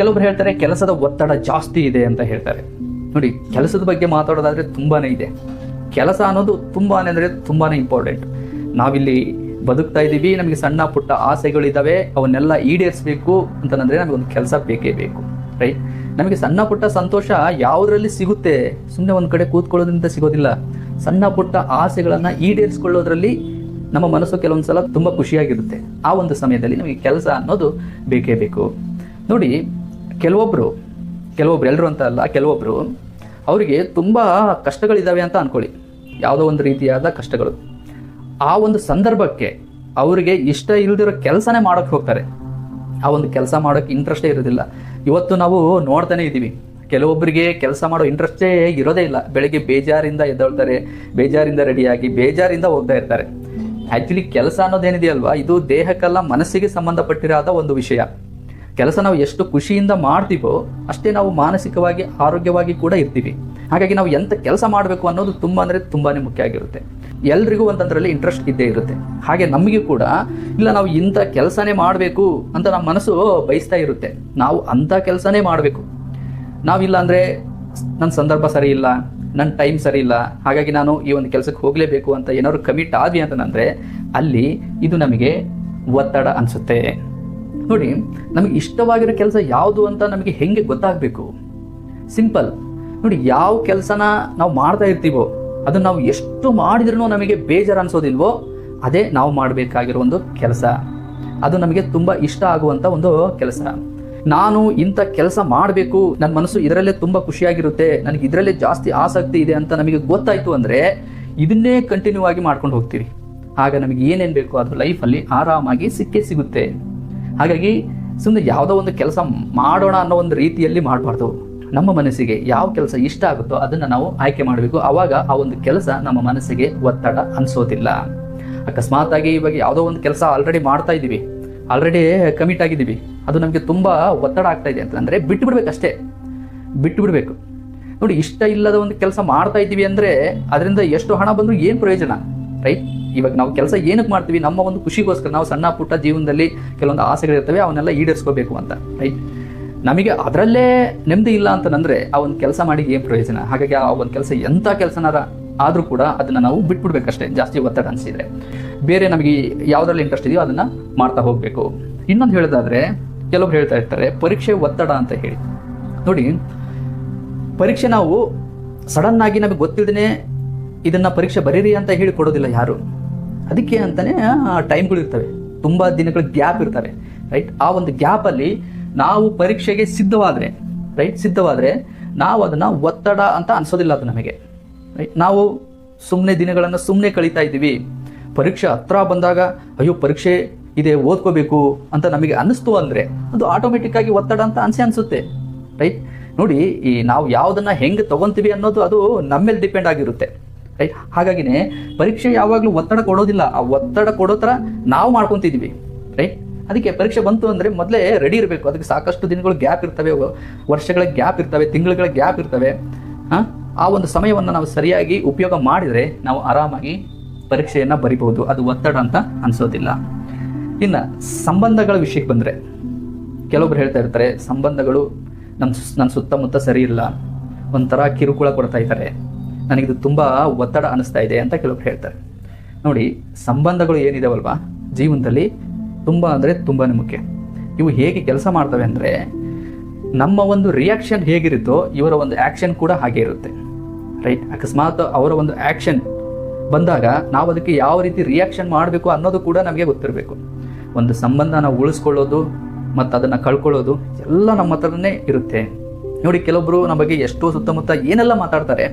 ಕೆಲವೊಬ್ರು ಹೇಳ್ತಾರೆ, ಕೆಲಸದ ಒತ್ತಡ ಜಾಸ್ತಿ ಇದೆ ಅಂತ ಹೇಳ್ತಾರೆ. ನೋಡಿ, ಕೆಲಸದ ಬಗ್ಗೆ ಮಾತಾಡೋದಾದ್ರೆ ತುಂಬಾನೇ ಇದೆ. ಕೆಲಸ ಅನ್ನೋದು ತುಂಬಾ ಅಂದರೆ ತುಂಬಾನೇ ಇಂಪಾರ್ಟೆಂಟ್ ನಾವಿಲ್ಲಿ ಬದುಕ್ತಾ ಇದ್ದೀವಿ, ನಮಗೆ ಸಣ್ಣ ಪುಟ್ಟ ಆಸೆಗಳಿದ್ದಾವೆ ಅವನ್ನೆಲ್ಲ ಈಡೇರಿಸಬೇಕು ಅಂತಂದ್ರೆ ನಮಗೆ ಒಂದು ಕೆಲಸ ಬೇಕೇ ಬೇಕು ರೈಟ್ ನಮಗೆ ಸಣ್ಣ ಪುಟ್ಟ ಸಂತೋಷ ಯಾವುದರಲ್ಲಿ ಸಿಗುತ್ತೆ? ಸುಮ್ಮನೆ ಒಂದು ಕಡೆ ಕೂತ್ಕೊಳ್ಳೋದ್ರಿಂದ ಸಿಗೋದಿಲ್ಲ. ಸಣ್ಣ ಪುಟ್ಟ ಆಸೆಗಳನ್ನ ಈಡೇರಿಸ್ಕೊಳ್ಳೋದ್ರಲ್ಲಿ ನಮ್ಮ ಮನಸ್ಸು ಕೆಲವೊಂದು ಸಲ ತುಂಬ ಖುಷಿಯಾಗಿರುತ್ತೆ. ಆ ಒಂದು ಸಮಯದಲ್ಲಿ ನಮಗೆ ಕೆಲಸ ಅನ್ನೋದು ಬೇಕೇ ಬೇಕು. ನೋಡಿ ಕೆಲವೊಬ್ಬರು ಕೆಲವೊಬ್ರು ಎಲ್ಲರೂ ಅಂತ ಅಲ್ಲ ಕೆಲವೊಬ್ಬರು ಅವರಿಗೆ ತುಂಬ ಕಷ್ಟಗಳಿದ್ದಾವೆ ಅಂತ ಅನ್ಕೊಳ್ಳಿ. ಯಾವುದೋ ಒಂದು ರೀತಿಯಾದ ಕಷ್ಟಗಳು. ಆ ಒಂದು ಸಂದರ್ಭಕ್ಕೆ ಅವರಿಗೆ ಇಷ್ಟ ಇಲ್ದಿರೋ ಕೆಲಸನೇ ಮಾಡೋಕ್ಕೆ ಹೋಗ್ತಾರೆ. ಆ ಒಂದು ಕೆಲಸ ಮಾಡೋಕ್ಕೆ ಇಂಟ್ರೆಸ್ಟೇ ಇರೋದಿಲ್ಲ. ಇವತ್ತು ನಾವು ನೋಡ್ತಾನೆ ಇದ್ದೀವಿ. ಕೆಲವೊಬ್ಬರಿಗೆ ಕೆಲಸ ಮಾಡೋ ಇಂಟ್ರೆಸ್ಟೇ ಇರೋದೇ ಇಲ್ಲ. ಬೆಳಗ್ಗೆ ಬೇಜಾರಿಂದ ಎದ್ದೇಳ್ತಾರೆ, ಬೇಜಾರಿಂದ ರೆಡಿಯಾಗಿ, ಬೇಜಾರಿಂದ ಹೋಗ್ತಾ ಇರ್ತಾರೆ. ಆ್ಯಕ್ಚುಲಿ ಕೆಲಸ ಅನ್ನೋದೇನಿದೆಯಲ್ವಾ? ಇದು ದೇಹಕ್ಕೆಲ್ಲ ಮನಸ್ಸಿಗೆ ಸಂಬಂಧಪಟ್ಟಿರಾದ ಒಂದು ವಿಷಯ. ಕೆಲಸ ನಾವು ಎಷ್ಟು ಖುಷಿಯಿಂದ ಮಾಡ್ತೀವೋ ಅಷ್ಟೇ ನಾವು ಮಾನಸಿಕವಾಗಿ, ಆರೋಗ್ಯವಾಗಿ ಕೂಡ ಇರ್ತೀವಿ. ಹಾಗಾಗಿ ನಾವು ಎಂಥ ಕೆಲಸ ಮಾಡಬೇಕು ಅನ್ನೋದು ತುಂಬ ಅಂದರೆ ತುಂಬಾ ಮುಖ್ಯ ಆಗಿರುತ್ತೆ. ಎಲ್ರಿಗೂ ಒಂದೊಂದರಲ್ಲಿ ಇಂಟ್ರೆಸ್ಟ್ ಇದ್ದೇ ಇರುತ್ತೆ. ಹಾಗೆ ನಮಗೆ ಕೂಡ, ಇಲ್ಲ ನಾವು ಇಂಥ ಕೆಲಸನೇ ಮಾಡಬೇಕು ಅಂತ ನಮ್ಮ ಮನಸ್ಸು ಬಯಸ್ತಾ ಇರುತ್ತೆ. ನಾವು ಅಂಥ ಕೆಲಸನೇ ಮಾಡಬೇಕು. ನಾವಿಲ್ಲ ಅಂದರೆ ನನ್ನ ಸಂದರ್ಭ ಸರಿ ಇಲ್ಲ ನನ್ನ ಟೈಮ್ ಸರಿ ಇಲ್ಲ, ಹಾಗಾಗಿ ನಾನು ಈ ಒಂದು ಕೆಲಸಕ್ಕೆ ಹೋಗಲೇಬೇಕು ಅಂತ ಏನಾದ್ರು ಕಮಿಟ್ ಆದ್ವಿ ಅಂತಂದ್ರೆ ಅಲ್ಲಿ ಇದು ನಮಗೆ ಒತ್ತಡ ಅನಿಸುತ್ತೆ. ನೋಡಿ, ನಮಗೆ ಇಷ್ಟವಾಗಿರೋ ಕೆಲಸ ಯಾವುದು ಅಂತ ನಮಗೆ ಹೆಂಗೆ ಗೊತ್ತಾಗಬೇಕು? ಸಿಂಪಲ್ ನೋಡಿ, ಯಾವ ಕೆಲಸನ ನಾವು ಮಾಡ್ತಾ ಇರ್ತೀವೋ, ಅದನ್ನು ನಾವು ಎಷ್ಟು ಮಾಡಿದ್ರೂ ನಮಗೆ ಬೇಜಾರು ಅನಿಸೋದಿಲ್ವೋ ಅದೇ ನಾವು ಮಾಡಬೇಕಾಗಿರೋ ಒಂದು ಕೆಲಸ. ಅದು ನಮಗೆ ತುಂಬ ಇಷ್ಟ ಆಗುವಂಥ ಒಂದು ಕೆಲಸ. ನಾನು ಇಂಥ ಕೆಲಸ ಮಾಡಬೇಕು ನನ್ನ ಮನಸ್ಸು ಇದರಲ್ಲೇ ತುಂಬ ಖುಷಿಯಾಗಿರುತ್ತೆ, ನನಗೆ ಇದರಲ್ಲೇ ಜಾಸ್ತಿ ಆಸಕ್ತಿ ಇದೆ ಅಂತ ನಮಗೆ ಗೊತ್ತಾಯಿತು ಅಂದರೆ, ಇದನ್ನೇ ಕಂಟಿನ್ಯೂ ಆಗಿ ಮಾಡ್ಕೊಂಡು ಹೋಗ್ತೀರಿ. ಆಗ ನಮಗೆ ಏನೇನು ಬೇಕೋ ಅದು ಲೈಫಲ್ಲಿ ಆರಾಮಾಗಿ ಸಿಕ್ಕೇ ಸಿಗುತ್ತೆ. ಹಾಗಾಗಿ ಸುಮ್ಮನೆ ಯಾವುದೋ ಒಂದು ಕೆಲಸ ಮಾಡೋಣ ಅನ್ನೋ ಒಂದು ರೀತಿಯಲ್ಲಿ ಮಾಡಬಾರ್ದು. ನಮ್ಮ ಮನಸ್ಸಿಗೆ ಯಾವ ಕೆಲಸ ಇಷ್ಟ ಆಗುತ್ತೋ ಅದನ್ನು ನಾವು ಆಯ್ಕೆ ಮಾಡಬೇಕು. ಆವಾಗ ಆ ಒಂದು ಕೆಲಸ ನಮ್ಮ ಮನಸ್ಸಿಗೆ ಒತ್ತಡ ಅನಿಸೋದಿಲ್ಲ. ಅಕಸ್ಮಾತ್ ಆಗಿ ಇವಾಗ ಯಾವುದೋ ಒಂದು ಕೆಲಸ ಆಲ್ರೆಡಿ ಮಾಡ್ತಾ ಇದ್ದೀವಿ ಆಲ್ರೆಡಿ ಕಮಿಟ್ ಆಗಿದ್ದೀವಿ. ಅದು ನಮಗೆ ತುಂಬ ಒತ್ತಡ ಆಗ್ತಾ ಇದೆ ಅಂತಂದರೆ ಬಿಟ್ಟು ಬಿಡಬೇಕಷ್ಟೇ. ಬಿಟ್ಟು ಬಿಡಬೇಕು. ನೋಡಿ, ಇಷ್ಟ ಇಲ್ಲದ ಒಂದು ಕೆಲಸ ಮಾಡ್ತಾ ಇದ್ದೀವಿ ಅಂದರೆ ಅದರಿಂದ ಎಷ್ಟು ಹಣ ಬಂದರೂ ಏನು ಪ್ರಯೋಜನ? ರೈಟ್ ಇವಾಗ ನಾವು ಕೆಲಸ ಏನಕ್ಕೆ ಮಾಡ್ತೀವಿ? ನಮ್ಮ ಒಂದು ಖುಷಿಗೋಸ್ಕರ ನಾವು ಸಣ್ಣ ಪುಟ್ಟ ಜೀವನದಲ್ಲಿ ಕೆಲವೊಂದು ಆಸೆಗಳಿರ್ತವೆ, ಅವನ್ನೆಲ್ಲ ಈಡೇರಿಸ್ಕೋಬೇಕು ಅಂತ ರೈಟ್ ನಮಗೆ ಅದರಲ್ಲೇ ನೆಮ್ಮದಿ ಇಲ್ಲ ಅಂತಂದ್ರೆ ಆ ಒಂದು ಕೆಲಸ ಮಾಡಿ ಏನು ಪ್ರಯೋಜನ? ಹಾಗಾಗಿ ಆ ಒಂದು ಕೆಲಸ ಎಂಥ ಕೆಲಸನಾರ ಆದರೂ ಕೂಡ ಅದನ್ನು ನಾವು ಬಿಟ್ಬಿಡ್ಬೇಕಷ್ಟೇ, ಜಾಸ್ತಿ ಒತ್ತಡ ಅನಿಸಿದ್ರೆ. ಬೇರೆ ನಮಗೆ ಯಾವುದ್ರಲ್ಲಿ ಇಂಟ್ರೆಸ್ಟ್ ಇದೆಯೋ ಅದನ್ನು ಮಾಡ್ತಾ ಹೋಗಬೇಕು. ಇನ್ನೊಂದು ಹೇಳೋದಾದ್ರೆ, ಕೆಲವರು ಹೇಳ್ತಾ ಇರ್ತಾರೆ, ಪರೀಕ್ಷೆ ಒತ್ತಡ ಅಂತ ಹೇಳಿ. ನೋಡಿ, ಪರೀಕ್ಷೆ ನಾವು ಸಡನ್ನಾಗಿ ನಮಗೆ ಗೊತ್ತಿಲ್ಲದೇ ಇದನ್ನ ಪರೀಕ್ಷೆ ಬರೀರಿ ಅಂತ ಹೇಳಿ ಕೊಡೋದಿಲ್ಲ ಯಾರು? ಅದಕ್ಕೆ ಅಂತಾನೆ ಟೈಮ್ಗಳು ಇರ್ತವೆ. ತುಂಬ ದಿನಗಳ ಗ್ಯಾಪ್ ಇರ್ತವೆ ರೈಟ್ ಆ ಒಂದು ಗ್ಯಾಪಲ್ಲಿ ನಾವು ಪರೀಕ್ಷೆಗೆ ಸಿದ್ಧವಾದರೆ ರೈಟ್ ಸಿದ್ಧವಾದರೆ ನಾವು ಅದನ್ನು ಒತ್ತಡ ಅಂತ ಅನ್ಸೋದಿಲ್ಲ ಅದು ನಮಗೆ ರೈಟ್ ನಾವು ಸುಮ್ಮನೆ ದಿನಗಳನ್ನು ಸುಮ್ಮನೆ ಕಳೀತಾ ಇದ್ದೀವಿ. ಪರೀಕ್ಷೆ ಹತ್ರ ಬಂದಾಗ, ಅಯ್ಯೋ, ಪರೀಕ್ಷೆ ಇದೆ, ಓದ್ಕೋಬೇಕು ಅಂತ ನಮಗೆ ಅನ್ನಿಸ್ತು ಅಂದರೆ ಅದು ಆಟೋಮೆಟಿಕ್ ಆಗಿ ಒತ್ತಡ ಅಂತ ಅನ್ಸೆ ಅನಿಸುತ್ತೆ ರೈಟ್ ನೋಡಿ, ಈ ನಾವು ಯಾವುದನ್ನ ಹೆಂಗೆ ತಗೊಂತೀವಿ ಅನ್ನೋದು ಅದು ನಮ್ಮ ಮೇಲೆ ಡಿಪೆಂಡ್ ಆಗಿರುತ್ತೆ. ರೈಟ್ ಹಾಗಾಗಿನೇ ಪರೀಕ್ಷೆ ಯಾವಾಗಲೂ ಒತ್ತಡ ಕೊಡೋದಿಲ್ಲ. ಆ ಒತ್ತಡ ಕೊಡೋ ಥರ ನಾವು ಮಾಡ್ಕೊತಿದ್ವಿ. ರೈಟ್ ಅದಕ್ಕೆ ಪರೀಕ್ಷೆ ಬಂತು ಅಂದರೆ ಮೊದಲೇ ರೆಡಿ ಇರಬೇಕು. ಅದಕ್ಕೆ ಸಾಕಷ್ಟು ದಿನಗಳು ಗ್ಯಾಪ್ ಇರ್ತವೆ ವರ್ಷಗಳ ಗ್ಯಾಪ್ ಇರ್ತವೆ, ತಿಂಗಳುಗಳ ಗ್ಯಾಪ್ ಇರ್ತವೆ. ಆ ಒಂದು ಸಮಯವನ್ನು ನಾವು ಸರಿಯಾಗಿ ಉಪಯೋಗ ಮಾಡಿದರೆ ನಾವು ಆರಾಮಾಗಿ ಪರೀಕ್ಷೆಯನ್ನು ಬರಿಬಹುದು. ಅದು ಒತ್ತಡ ಅಂತ ಅನಿಸೋದಿಲ್ಲ. ಇನ್ನು ಸಂಬಂಧಗಳ ವಿಷಯಕ್ಕೆ ಬಂದರೆ, ಕೆಲವೊಬ್ರು ಹೇಳ್ತಾ ಇರ್ತಾರೆ, ಸಂಬಂಧಗಳು ನಮ್ಮ ನನ್ನ ಸುತ್ತಮುತ್ತ ಸರಿ ಇಲ್ಲ. ಒಂಥರ ಕಿರುಕುಳ ಕೊಡ್ತಾ ಇದ್ದಾರೆ. ನನಗಿದು ತುಂಬ ಒತ್ತಡ ಅನಿಸ್ತಾ ಇದೆ ಅಂತ ಕೆಲವರು ಹೇಳ್ತಾರೆ. ನೋಡಿ, ಸಂಬಂಧಗಳು ಏನಿದಾವಲ್ವಾ? ಜೀವನದಲ್ಲಿ ತುಂಬ ಅಂದರೆ ತುಂಬಾ ಮುಖ್ಯ. ಇವು ಹೇಗೆ ಕೆಲಸ ಮಾಡ್ತವೆ ಅಂದರೆ, ನಮ್ಮ ಒಂದು ರಿಯಾಕ್ಷನ್ ಹೇಗಿರುತ್ತೋ ಇವರ ಒಂದು ಆ್ಯಕ್ಷನ್ ಕೂಡ ಹಾಗೆ ಇರುತ್ತೆ. ರೈಟ್ ಅಕಸ್ಮಾತ್ ಅವರ ಒಂದು ಆ್ಯಕ್ಷನ್ ಬಂದಾಗ ನಾವು ಅದಕ್ಕೆ ಯಾವ ರೀತಿ ರಿಯಾಕ್ಷನ್ ಮಾಡಬೇಕು ಅನ್ನೋದು ಕೂಡ ನಮಗೆ ಗೊತ್ತಿರಬೇಕು. ಒಂದು ಸಂಬಂಧ ನಾವು ಉಳಿಸ್ಕೊಳ್ಳೋದು ಮತ್ತು ಅದನ್ನು ಕಳ್ಕೊಳ್ಳೋದು ಎಲ್ಲ ನಮ್ಮ ಹತ್ರನೇ ಇರುತ್ತೆ. ನೋಡಿ ಕೆಲವೊಬ್ಬರು ನಮ್ಮ ಬಗ್ಗೆ ಎಷ್ಟೋ ಸುತ್ತಮುತ್ತ ಏನೆಲ್ಲ ಮಾತಾಡ್ತಾರೆ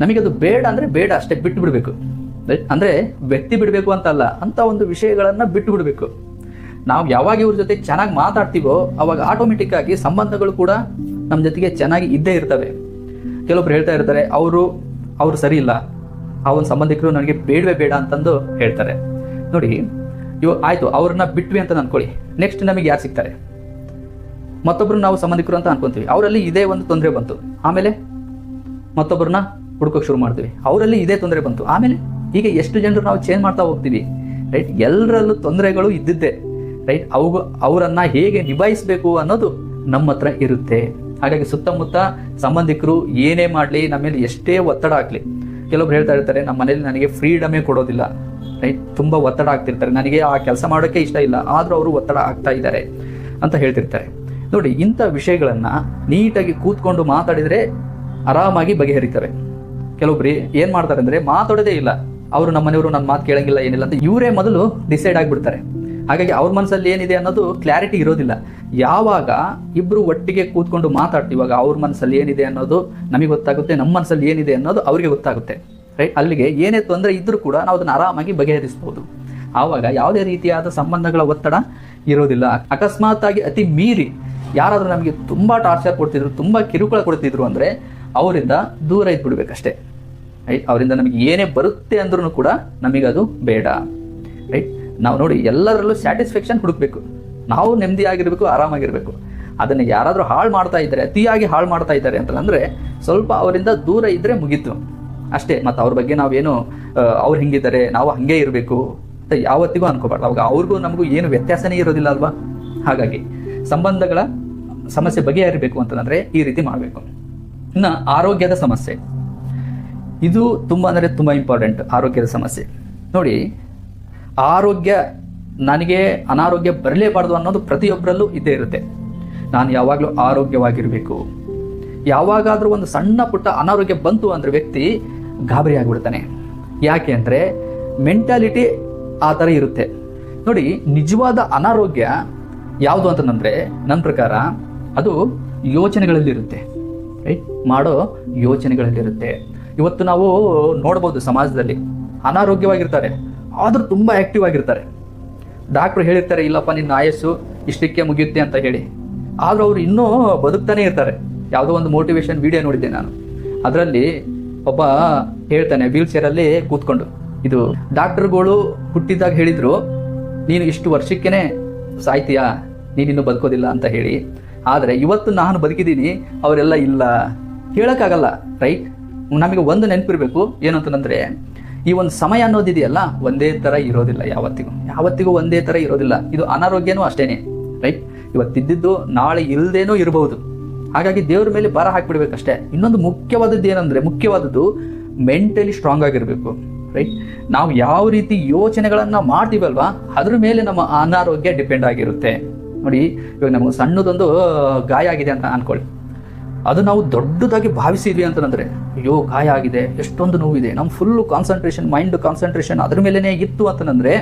ನಮಗೆ ಅದು ಬೇಡ ಅಂದರೆ ಬೇಡ, ಅಷ್ಟೇ ಬಿಟ್ಟು ಬಿಡಬೇಕು. ಅಂದರೆ ವ್ಯಕ್ತಿ ಬಿಡಬೇಕು ಅಂತ ಅಲ್ಲ ಅಂಥ ಒಂದು ವಿಷಯಗಳನ್ನು ಬಿಟ್ಟು ಬಿಡಬೇಕು. ನಾವು ಯಾವಾಗ ಇವ್ರ ಜೊತೆ ಚೆನ್ನಾಗಿ ಮಾತಾಡ್ತೀವೋ, ಅವಾಗ ಆಟೋಮೆಟಿಕ್ ಆಗಿ ಸಂಬಂಧಗಳು ಕೂಡ ನಮ್ಮ ಜೊತೆಗೆ ಚೆನ್ನಾಗಿ ಇದ್ದೇ ಇರ್ತವೆ. ಕೆಲವೊಬ್ರು ಹೇಳ್ತಾ ಇರ್ತಾರೆ, ಅವರು ಅವರು ಸರಿ ಇಲ್ಲ. ಆ ಒಂದು ಸಂಬಂಧಿಕರು ನನಗೆ ಬೇಡವೇ ಬೇಡ ಅಂತಂದು ಹೇಳ್ತಾರೆ. ನೋಡಿ ಇವಾಗ ಆಯಿತು, ಅವ್ರನ್ನ ಬಿಟ್ವಿ ಅಂತ ಅನ್ಕೊಳ್ಳಿ. ನೆಕ್ಸ್ಟ್ ನಮಗೆ ಯಾರು ಸಿಗ್ತಾರೆ? ಮತ್ತೊಬ್ಬರು ನಾವು ಸಂಬಂಧಿಕರು ಅಂತ ಅನ್ಕೊಂತೀವಿ. ಅವರಲ್ಲಿ ಇದೇ ಒಂದು ತೊಂದರೆ ಬಂತು. ಆಮೇಲೆ ಮತ್ತೊಬ್ಬರನ್ನ ಹುಡ್ಕೋಕೆ ಶುರು ಮಾಡ್ತೀವಿ. ಅವರಲ್ಲಿ ಇದೇ ತೊಂದರೆ ಬಂತು. ಆಮೇಲೆ ಈಗ ಎಷ್ಟು ಜನರು ನಾವು ಚೇಂಜ್ ಮಾಡ್ತಾ ಹೋಗ್ತೀವಿ. ರೈಟ್ ಎಲ್ಲರಲ್ಲೂ ತೊಂದರೆಗಳು ಇದ್ದಿದ್ದೆ. ರೈಟ್ ಅವು, ಅವರನ್ನು ಹೇಗೆ ನಿಭಾಯಿಸಬೇಕು ಅನ್ನೋದು ನಮ್ಮ ಹತ್ರ ಇರುತ್ತೆ. ಹಾಗಾಗಿ ಸುತ್ತಮುತ್ತ ಸಂಬಂಧಿಕರು ಏನೇ ಮಾಡಲಿ, ನಮ್ಮ ಮೇಲೆ ಎಷ್ಟೇ ಒತ್ತಡ ಆಗಲಿ ಕೆಲವೊಬ್ರು ಹೇಳ್ತಾ ಇರ್ತಾರೆ, ನಮ್ಮ ಮನೇಲಿ ನನಗೆ ಫ್ರೀಡಮೇ ಕೊಡೋದಿಲ್ಲ. ರೈಟ್ ತುಂಬ ಒತ್ತಡ ಆಗ್ತಿರ್ತಾರೆ. ನನಗೆ ಆ ಕೆಲಸ ಮಾಡೋಕ್ಕೆ ಇಷ್ಟ ಇಲ್ಲ. ಆದರೂ ಅವರು ಒತ್ತಡ ಆಗ್ತಾ ಇದ್ದಾರೆ ಅಂತ ಹೇಳ್ತಿರ್ತಾರೆ. ನೋಡಿ, ಇಂಥ ವಿಷಯಗಳನ್ನು ನೀಟಾಗಿ ಕೂತ್ಕೊಂಡು ಮಾತಾಡಿದರೆ ಆರಾಮಾಗಿ ಬಗೆಹರಿತವೆ ಕೆಲವೊಬ್ರು ಏನ್ ಮಾಡ್ತಾರೆ ಅಂದ್ರೆ ಮಾತಾಡೋದೇ ಇಲ್ಲ. ಅವರು ನಮ್ಮನೆಯವರು ನನ್ನ ಮಾತು ಕೇಳಂಗಿಲ್ಲ, ಏನಿಲ್ಲ ಅಂತ ಇವರೇ ಮೊದಲು ಡಿಸೈಡ್ ಆಗಿಬಿಡ್ತಾರೆ. ಹಾಗಾಗಿ ಅವ್ರ ಮನಸ್ಸಲ್ಲಿ ಏನಿದೆ ಅನ್ನೋದು ಕ್ಲಾರಿಟಿ ಇರೋದಿಲ್ಲ. ಯಾವಾಗ ಇಬ್ರು ಒಟ್ಟಿಗೆ ಕೂತ್ಕೊಂಡು ಮಾತಾಡ್ತೀವಾಗ ಅವ್ರ ಮನಸ್ಸಲ್ಲಿ ಏನಿದೆ ಅನ್ನೋದು ನಮಗೆ ಗೊತ್ತಾಗುತ್ತೆ ನಮ್ಮ ಮನಸ್ಸಲ್ಲಿ ಏನಿದೆ ಅನ್ನೋದು ಅವರಿಗೆ ಗೊತ್ತಾಗುತ್ತೆ. ರೈಟ್ ಅಲ್ಲಿಗೆ ಏನೇ ತೊಂದರೆ ಇದ್ದರೂ ಕೂಡ ನಾವು ಅದನ್ನು ಆರಾಮಾಗಿ ಬಗೆಹರಿಸ್ಬೋದು. ಆವಾಗ ಯಾವುದೇ ರೀತಿಯಾದ ಸಂಬಂಧಗಳ ಒತ್ತಡ ಇರೋದಿಲ್ಲ. ಅಕಸ್ಮಾತ್ ಆಗಿ ಅತಿ ಮೀರಿ ಯಾರಾದರೂ ನಮಗೆ ತುಂಬ ಟಾರ್ಚರ್ ಕೊಡ್ತಿದ್ರು, ತುಂಬ ಕಿರುಕುಳ ಕೊಡ್ತಿದ್ರು ಅಂದರೆ ಅವರಿಂದ ದೂರ ಇದ್ಬಿಡ್ಬೇಕಷ್ಟೇ. ರೈಟ್ ಅವರಿಂದ ನಮಗೆ ಏನೇ ಬರುತ್ತೆ ಅಂದ್ರೂ ಕೂಡ ನಮಗೆ ಅದು ಬೇಡ. ರೈಟ್ ನಾವು ನೋಡಿ ಎಲ್ಲರಲ್ಲೂ ಸ್ಯಾಟಿಸ್ಫ್ಯಾಕ್ಷನ್ ಹುಡುಕ್ಬೇಕು. ನಾವು ನೆಮ್ಮದಿಯಾಗಿರ್ಬೇಕು ಆರಾಮಾಗಿರ್ಬೇಕು. ಅದನ್ನು ಯಾರಾದರೂ ಹಾಳು ಮಾಡ್ತಾ ಇದ್ದಾರೆ, ಅತಿಯಾಗಿ ಹಾಳು ಮಾಡ್ತಾ ಇದ್ದಾರೆ ಅಂತಂದರೆ ಸ್ವಲ್ಪ ಅವರಿಂದ ದೂರ ಇದ್ದರೆ ಮುಗೀತು. ಅಷ್ಟೇ, ಮತ್ತು ಅವ್ರ ಬಗ್ಗೆ ನಾವೇನು ಅವ್ರು ಹಿಂಗಿದ್ದಾರೆ, ನಾವು ಹಾಗೆ ಇರಬೇಕು ಅಂತ ಯಾವತ್ತಿಗೂ ಅನ್ಕೋಬಾರ್ದು. ಅವಾಗ ಅವ್ರಿಗೂ ನಮಗೂ ಏನು ವ್ಯತ್ಯಾಸನೇ ಇರೋದಿಲ್ಲ ಅಲ್ವಾ? ಹಾಗಾಗಿ ಸಂಬಂಧಗಳ ಸಮಸ್ಯೆ ಬಗೆಹರಿಬೇಕು ಅಂತಂದರೆ ಈ ರೀತಿ ಮಾಡಬೇಕು. ಇನ್ನು ಆರೋಗ್ಯದ ಸಮಸ್ಯೆ. ಇದು ತುಂಬ ಅಂದರೆ ತುಂಬ ಇಂಪಾರ್ಟೆಂಟ್ ಆರೋಗ್ಯದ ಸಮಸ್ಯೆ. ನೋಡಿ, ಆರೋಗ್ಯ ನನಗೆ ಅನಾರೋಗ್ಯ ಬರಲೇಬಾರ್ದು ಅನ್ನೋದು ಪ್ರತಿಯೊಬ್ಬರಲ್ಲೂ ಇದ್ದೇ ಇರುತ್ತೆ. ನಾನು ಯಾವಾಗಲೂ ಆರೋಗ್ಯವಾಗಿರಬೇಕು. ಯಾವಾಗಾದರೂ ಒಂದು ಸಣ್ಣ ಪುಟ್ಟ ಅನಾರೋಗ್ಯ ಬಂತು ಅಂದರೆ ವ್ಯಕ್ತಿ ಗಾಬರಿ ಆಗಿಬಿಡ್ತಾನೆ. ಯಾಕೆ ಅಂದರೆ ಮೆಂಟಾಲಿಟಿ ಆ ಥರ ಇರುತ್ತೆ. ನೋಡಿ, ನಿಜವಾದ ಅನಾರೋಗ್ಯ ಯಾವುದು ಅಂತಂದರೆ ನನ್ನ ಪ್ರಕಾರ ಅದು ಯೋಚನೆಗಳಲ್ಲಿರುತ್ತೆ. ರೈಟ್ ಮಾಡೋ ಯೋಚನೆಗಳಲ್ಲಿರುತ್ತೆ. ಇವತ್ತು ನಾವು ನೋಡ್ಬೋದು ಸಮಾಜದಲ್ಲಿ. ಅನಾರೋಗ್ಯವಾಗಿರ್ತಾರೆ. ಆದರೂ ತುಂಬ ಆ್ಯಕ್ಟಿವ್ ಆಗಿರ್ತಾರೆ. ಡಾಕ್ಟ್ರು ಹೇಳಿರ್ತಾರೆ, ಇಲ್ಲಪ್ಪ, ನಿನ್ನ ಆಯಸ್ಸು ಇಷ್ಟಕ್ಕೆ ಮುಗಿಯುತ್ತೆ ಅಂತ ಹೇಳಿ. ಆದರೂ ಅವರು ಇನ್ನೂ ಬದುಕ್ತಾನೆ ಇರ್ತಾರೆ. ಯಾವುದೋ ಒಂದು ಮೋಟಿವೇಶನ್ ವಿಡಿಯೋ ನೋಡಿದ್ದೆ ನಾನು. ಅದರಲ್ಲಿ ಒಬ್ಬ ಹೇಳ್ತಾನೆ ವೀಲ್ ಚೇರಲ್ಲಿ ಕೂತ್ಕೊಂಡು. ಇದು ಡಾಕ್ಟರ್ಗಳು ಹುಟ್ಟಿದಾಗ ಹೇಳಿದ್ರು, ನೀನು ಇಷ್ಟು ವರ್ಷಕ್ಕೇನೆ ಸಾಯ್ತೀಯಾ? ನೀನಿನ್ನು ಬದುಕೋದಿಲ್ಲ ಅಂತ ಹೇಳಿ. ಆದರೆ ಇವತ್ತು ನಾನು ಬದುಕಿದ್ದೀನಿ, ಅವರೆಲ್ಲ ಇಲ್ಲ. ಹೇಳೋಕ್ಕಾಗಲ್ಲ ರೈಟ್ ನಮಗೆ ಒಂದು ನೆನಪಿರಬೇಕು, ಏನು ಅಂತಂದರೆ, ಈ ಒಂದು ಸಮಯ ಅನ್ನೋದಿದೆಯಲ್ಲ ಒಂದೇ ಥರ ಇರೋದಿಲ್ಲ ಯಾವತ್ತಿಗೂ. ಯಾವತ್ತಿಗೂ ಒಂದೇ ಥರ ಇರೋದಿಲ್ಲ. ಇದು ಅನಾರೋಗ್ಯನೂ ಅಷ್ಟೇನೆ ರೈಟ್ ಇವತ್ತಿದ್ದಿದ್ದು ನಾಳೆ ಇಲ್ಲದೇನೂ ಇರಬಹುದು. ಹಾಗಾಗಿ ದೇವ್ರ ಮೇಲೆ ಭಾರ ಹಾಕಿಬಿಡ್ಬೇಕಷ್ಟೇ. ಇನ್ನೊಂದು ಮುಖ್ಯವಾದದ್ದು ಏನಂದರೆ, ಮುಖ್ಯವಾದದ್ದು ಮೆಂಟಲಿ ಸ್ಟ್ರಾಂಗ್ ಆಗಿರಬೇಕು ರೈಟ್ ನಾವು ಯಾವ ರೀತಿ ಯೋಚನೆಗಳನ್ನು ಮಾಡ್ತೀವಲ್ವಾ, ಅದ್ರ ಮೇಲೆ ನಮ್ಮ ಅನಾರೋಗ್ಯ ಡಿಪೆಂಡ್ ಆಗಿರುತ್ತೆ. ನೋಡಿ, ಇವಾಗ ನಮಗೆ ಸಣ್ಣದೊಂದು ಗಾಯ ಆಗಿದೆ ಅಂತ ಅನ್ಕೊಳ್ಳಿ. ಅದು ನಾವು ದೊಡ್ಡದಾಗಿ ಭಾವಿಸಿದ್ವಿ ಅಂತಂದ್ರೆ ಅಯ್ಯೋ, ಗಾಯ ಆಗಿದೆ, ಎಷ್ಟೊಂದು ನೋವಿದೆ ನಮ್ಮ ಫುಲ್ಲು ಕಾನ್ಸಂಟ್ರೇಷನ್ ಮೈಂಡ್ ಕಾನ್ಸಂಟ್ರೇಷನ್ ಅದ್ರ ಮೇಲೇ ಇತ್ತು ಅಂತಂದ್ರೆ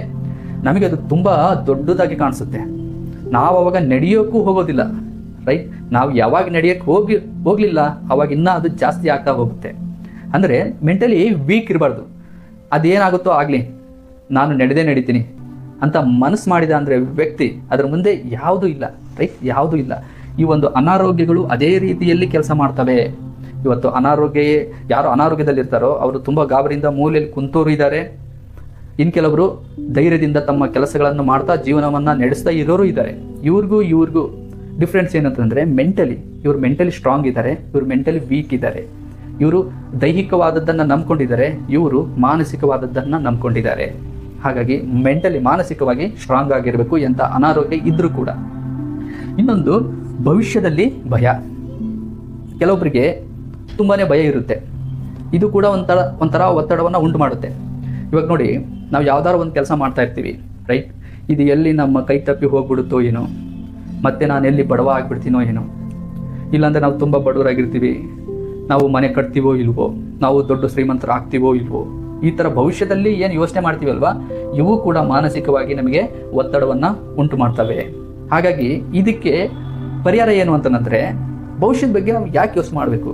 ನಮಗೆ ಅದು ತುಂಬ ದೊಡ್ಡದಾಗಿ ಕಾಣಿಸುತ್ತೆ. ನಾವು ಅವಾಗ ನಡೆಯೋಕ್ಕೂ ಹೋಗೋದಿಲ್ಲ ರೈಟ್ ನಾವು ಯಾವಾಗ ನಡೆಯೋಕ್ಕೆ ಹೋಗಿ, ಹೋಗಲಿಲ್ಲ, ಅವಾಗ ಇನ್ನೂ ಅದು ಜಾಸ್ತಿ ಆಗ್ತಾ ಹೋಗುತ್ತೆ. ಅಂದರೆ ಮೆಂಟಲಿ ವೀಕ್ ಇರಬಾರ್ದು. ಅದೇನಾಗುತ್ತೋ ಆಗಲಿ, ನಾನು ನಡೆದೇ ನಡೀತೀನಿ ಅಂತ ಮನಸ್ಸು ಮಾಡಿದ ಅಂದರೆ ವ್ಯಕ್ತಿ ಅದರ ಮುಂದೆ ಯಾವುದೂ ಇಲ್ಲ ರೈಟ್ ಯಾವುದೂ ಇಲ್ಲ. ಈ ಒಂದು ಅನಾರೋಗ್ಯಗಳು ಅದೇ ರೀತಿಯಲ್ಲಿ ಕೆಲಸ ಮಾಡ್ತವೆ. ಇವತ್ತು ಅನಾರೋಗ್ಯ, ಯಾರು ಅನಾರೋಗ್ಯದಲ್ಲಿರ್ತಾರೋ ಅವರು ತುಂಬ ಗಾಬರಿಯಿಂದ ಮೂಲೆಯಲ್ಲಿ ಕುಂತೋರು ಇದ್ದಾರೆ. ಇನ್ನು ಕೆಲವರು ಧೈರ್ಯದಿಂದ ತಮ್ಮ ಕೆಲಸಗಳನ್ನು ಮಾಡ್ತಾ ಜೀವನವನ್ನು ನಡೆಸ್ತಾ ಇರೋರು ಇದ್ದಾರೆ. ಇವ್ರಿಗೂ ಇವ್ರಿಗೂ ಡಿಫ್ರೆನ್ಸ್ ಏನಂತಂದರೆ ಮೆಂಟಲಿ ಇವರು ಮೆಂಟಲಿ ಸ್ಟ್ರಾಂಗ್ ಇದ್ದಾರೆ, ಇವರು ಮೆಂಟಲಿ ವೀಕ್ ಇದ್ದಾರೆ. ಇವರು ದೈಹಿಕವಾದದ್ದನ್ನು ನಂಬ್ಕೊಂಡಿದ್ದಾರೆ, ಇವರು ಮಾನಸಿಕವಾದದ್ದನ್ನು ನಂಬ್ಕೊಂಡಿದ್ದಾರೆ. ಹಾಗಾಗಿ ಮೆಂಟಲಿ ಮಾನಸಿಕವಾಗಿ ಸ್ಟ್ರಾಂಗ್ ಆಗಿರಬೇಕು ಎಂಥ ಅನಾರೋಗ್ಯ ಇದ್ದರೂ ಕೂಡ. ಇನ್ನೊಂದು ಭವಿಷ್ಯದಲ್ಲಿ ಭಯ. ಕೆಲವೊಬ್ಬರಿಗೆ ತುಂಬಾ ಭಯ ಇರುತ್ತೆ. ಇದು ಕೂಡ ಒಂಥರ ಒಂಥರ ಒತ್ತಡವನ್ನು ಉಂಟು ಮಾಡುತ್ತೆ. ಇವಾಗ ನೋಡಿ, ನಾವು ಯಾವ್ದಾದ್ರು ಒಂದು ಕೆಲಸ ಮಾಡ್ತಾ ಇರ್ತೀವಿ ರೈಟ್ ಇದು ಎಲ್ಲಿ ನಮ್ಮ ಕೈ ತಪ್ಪಿ ಹೋಗ್ಬಿಡುತ್ತೋ ಏನೋ, ಮತ್ತೆ ನಾನು ಎಲ್ಲಿ ಬಡವ ಆಗಿಬಿಡ್ತೀನೋ ಏನೋ. ಇಲ್ಲಾಂದರೆ ನಾವು ತುಂಬ ಬಡವರಾಗಿರ್ತೀವಿ. ನಾವು ಮನೆ ಕಟ್ತೀವೋ ಇಲ್ವೋ, ನಾವು ದೊಡ್ಡ ಶ್ರೀಮಂತರಾಗ್ತೀವೋ ಇಲ್ವೋ, ಈ ಥರ ಭವಿಷ್ಯದಲ್ಲಿ ಏನು ಯೋಚನೆ ಮಾಡ್ತೀವಲ್ವಾ ಇವು ಕೂಡ ಮಾನಸಿಕವಾಗಿ ನಮಗೆ ಒತ್ತಡವನ್ನು ಉಂಟು ಮಾಡ್ತವೆ. ಹಾಗಾಗಿ ಇದಕ್ಕೆ ಪರಿಹಾರ ಏನು ಅಂತಂದ್ರೆ ಭವಿಷ್ಯದ ಬಗ್ಗೆ ನಾವು ಯಾಕೆ ಯೋಚನೆ ಮಾಡಬೇಕು?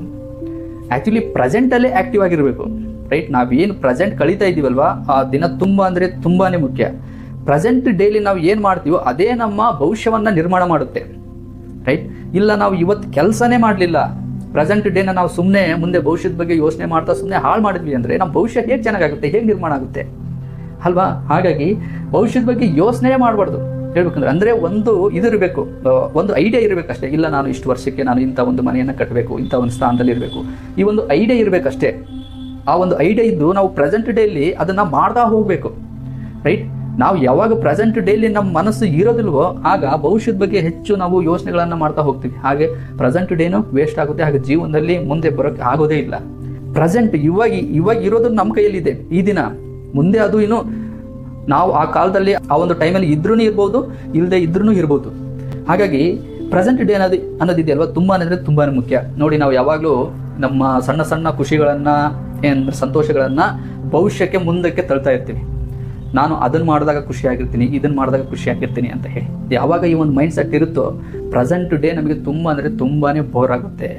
ಆ್ಯಕ್ಚುಲಿ ಪ್ರೆಸೆಂಟಲ್ಲೇ ಆ್ಯಕ್ಟಿವ್ ಆಗಿರಬೇಕು ರೈಟ್ ನಾವೇನು ಪ್ರೆಸೆಂಟ್ ಕಳೀತಾ ಇದ್ದೀವಲ್ವ, ಆ ದಿನ ತುಂಬ ಅಂದರೆ ತುಂಬಾ ಮುಖ್ಯ. ಪ್ರೆಸೆಂಟ್ ಡೈಲಿ ನಾವು ಏನು ಮಾಡ್ತೀವೋ ಅದೇ ನಮ್ಮ ಭವಿಷ್ಯವನ್ನು ನಿರ್ಮಾಣ ಮಾಡುತ್ತೆ ರೈಟ್ ಇಲ್ಲ, ನಾವು ಇವತ್ತು ಕೆಲಸನೇ ಮಾಡಲಿಲ್ಲ. ಪ್ರೆಸೆಂಟ್ ಡೇನ ನಾವು ಸುಮ್ಮನೆ ಮುಂದೆ ಭವಿಷ್ಯದ ಬಗ್ಗೆ ಯೋಚನೆ ಮಾಡ್ತಾ ಸುಮ್ಮನೆ ಹಾಳು ಮಾಡಿದ್ವಿ ಅಂದರೆ ನಮ್ಮ ಭವಿಷ್ಯ ಹೇಗೆ ಚೆನ್ನಾಗಾಗುತ್ತೆ, ಹೇಗೆ ನಿರ್ಮಾಣ ಆಗುತ್ತೆ? ಅಲ್ವಾ? ಹಾಗಾಗಿ ಭವಿಷ್ಯದ ಬಗ್ಗೆ ಯೋಚನೆ ಮಾಡಬಾರ್ದು. ಹೇಳ್ಬೇಕಂದ್ರೆ ಅಂದರೆ ಒಂದು ಇದಿರಬೇಕು ಒಂದು ಐಡಿಯಾ ಇರಬೇಕಷ್ಟೇ. ಇಲ್ಲ, ನಾನು ಇಷ್ಟು ವರ್ಷಕ್ಕೆ ನಾನು ಇಂಥ ಒಂದು ಮನೆಯನ್ನು ಕಟ್ಟಬೇಕು ಇಂಥ ಒಂದು ಸ್ಥಾನದಲ್ಲಿ ಇರಬೇಕು. ಈ ಒಂದು ಐಡಿಯಾ ಇರಬೇಕಷ್ಟೇ. ಆ ಒಂದು ಐಡಿಯಾ ಇದ್ದು ನಾವು ಪ್ರೆಸೆಂಟ್ ಡೇಲಿ ಅದನ್ನು ಮಾಡ್ತಾ ಹೋಗಬೇಕು. ರೈಟ್ ನಾವು ಯಾವಾಗ ಪ್ರೆಸೆಂಟ್ ಡೇಲಿ ನಮ್ಮ ಮನಸ್ಸು ಇರೋದಿಲ್ವೋ, ಆಗ ಭವಿಷ್ಯದ ಬಗ್ಗೆ ಹೆಚ್ಚು ನಾವು ಯೋಚನೆಗಳನ್ನು ಮಾಡ್ತಾ ಹೋಗ್ತೀವಿ. ಹಾಗೆ ಪ್ರೆಸೆಂಟ್ ಡೇನು ವೇಸ್ಟ್ ಆಗುತ್ತೆ, ಹಾಗೆ ಜೀವನದಲ್ಲಿ ಮುಂದೆ ಬರೋಕ್ಕೆ ಆಗೋದೇ ಇಲ್ಲ. ಪ್ರೆಸೆಂಟ್ ಇವಾಗ ಇವಾಗ ಇರೋದು ನಮ್ಮ ಕೈಯಲ್ಲಿದೆ. ಈ ದಿನ. ಮುಂದೆ ಅದು ಇನ್ನು ನಾವು ಆ ಕಾಲದಲ್ಲಿ ಆ ಒಂದು ಟೈಮಲ್ಲಿ ಇದ್ರೂ ಇರ್ಬೋದು ಇಲ್ಲದೆ ಇದ್ರೂ ಇರ್ಬೋದು. ಹಾಗಾಗಿ ಪ್ರೆಸೆಂಟ್ ಡೇ ಅನ್ನೋದು, ಅನ್ನೋದಿದೆಯಲ್ವಾ? ತುಂಬ ಅಂದರೆ ತುಂಬಾ ಮುಖ್ಯ. ನೋಡಿ, ನಾವು ಯಾವಾಗಲೂ ನಮ್ಮ ಸಣ್ಣ ಸಣ್ಣ ಖುಷಿಗಳನ್ನು ಏನಂದ್ರೆ ಸಂತೋಷಗಳನ್ನು ಭವಿಷ್ಯಕ್ಕೆ ಮುಂದಕ್ಕೆ ತಳ್ತಾ ಇರ್ತೀವಿ. ನಾನು ಅದನ್ನು ಮಾಡಿದಾಗ ಖುಷಿಯಾಗಿರ್ತೀನಿ ಇದನ್ನು ಮಾಡಿದಾಗ ಖುಷಿಯಾಗಿರ್ತೀನಿ ಅಂತ ಹೇಳಿ. ಯಾವಾಗ ಈ ಒಂದು ಮೈಂಡ್ ಸೆಟ್ ಇರುತ್ತೋ ಪ್ರೆಸೆಂಟ್ ಡೇ ನಮಗೆ ತುಂಬ ಅಂದರೆ ತುಂಬಾ ಬೋರ್ ಆಗುತ್ತೆ.